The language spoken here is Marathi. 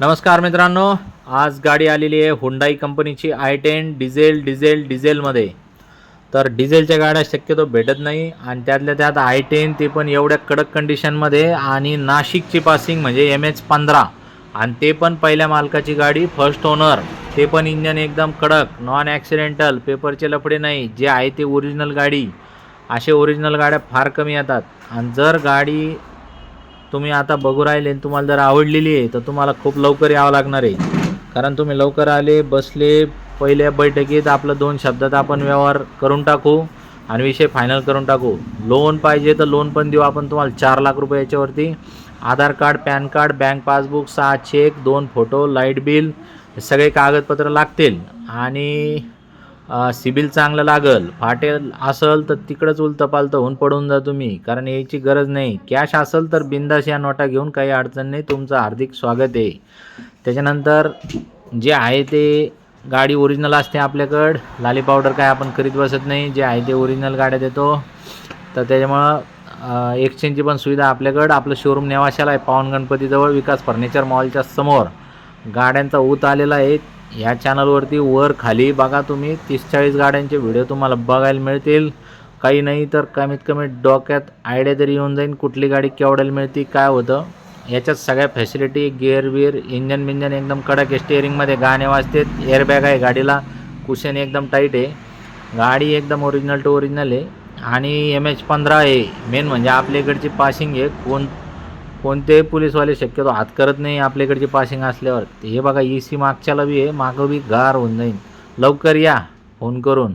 नमस्कार मित्रांनो आज गाडी आलेली आहे हुंडाई कंपनीची आय टेन डिझेल डिझेल डिझेलमध्ये तर डिझेलच्या गाड्या शक्यतो भेटत नाही आणि त्यातल्या त्यात आय टेन ते पण एवढ्या कडक कंडिशनमध्ये आणि नाशिकची पासिंग म्हणजे एम एच पंधरा. आणि ते पण पहिल्या मालकाची गाडी फर्स्ट ओनर ते पण इंजन एकदम कडक नॉन ॲक्सिडेंटल पेपरचे लफडे नाही जे आहे ते ओरिजिनल गाडी. असे ओरिजिनल गाड्या फार कमी येतात. आणि जर गाडी तुम्ही आता बघू राहिले आणि तुम्हाला जर आवडलेली आहे तर तुम्हाला खूप लवकर यावं लागणार आहे. कारण तुम्ही लवकर आले बसले पहिल्या बैठकीत आपलं दोन शब्दात आपण व्यवहार करून टाकू आणि विषय फायनल करून टाकू. लोन पाहिजे तर लोन पण देऊ आपण तुम्हाला चार लाख रुपये याच्यावरती. Aadhaar card PAN card bank passbook सहा चेक दोन फोटो लाइट बिल हे सगळे कागदपत्र लागतील. आणि सिबिल चांगलं लागल फाटेल असेल तर तिकडंच उलतं होऊन पडून जा तुम्ही कारण यायची गरज नाही. कॅश असेल तर बिंदास या नोटा घेऊन काही अडचण नाही तुमचं हार्दिक स्वागत आहे. त्याच्यानंतर जे आहे ते गाडी ओरिजिनल असते आपल्याकडं लाली पावडर काय आपण करीत बसत नाही जे आहे ते ओरिजिनल गाड्या देतो. तर त्याच्यामुळं एक्सचेंजची पण सुविधा आपल्याकडं आपलं शोरूम नेवाशाला आहे पावन गणपतीजवळ विकास फर्निचर मॉलच्या समोर. गाड्यांचा ऊत आलेला आहे या चॅनलवरती वर खाली बघा तुम्ही. तीस चाळीस गाड्यांचे व्हिडिओ तुम्हाला बघायला मिळतील. काही नाही तर कमीत कमी डोक्यात आयडिया तरी येऊन जाईल कुठली गाडी केवढ्याला मिळते काय होतं. याच्यात सगळ्या फॅसिलिटी गिअर बिअर इंजन बिंजन एकदम कडक स्टेअरिंगमध्ये गाणे वाजतात. एअरबॅग आहे गाडीला. कुशन एकदम टाईट आहे. गाडी एकदम ओरिजिनल टू ओरिजिनल आहे. आणि एम एच पंधरा आहे मेन म्हणजे आपल्या इकडची पासिंग आहे. कोण कोणतेही पोलीसवाले शक्यतो हात करत नाही आपल्याकडची पासिंग असल्यावर. हे बघा ई सी मागच्याला बी आहे मागं बी गार होऊन जाईन. लवकर या फोन करून.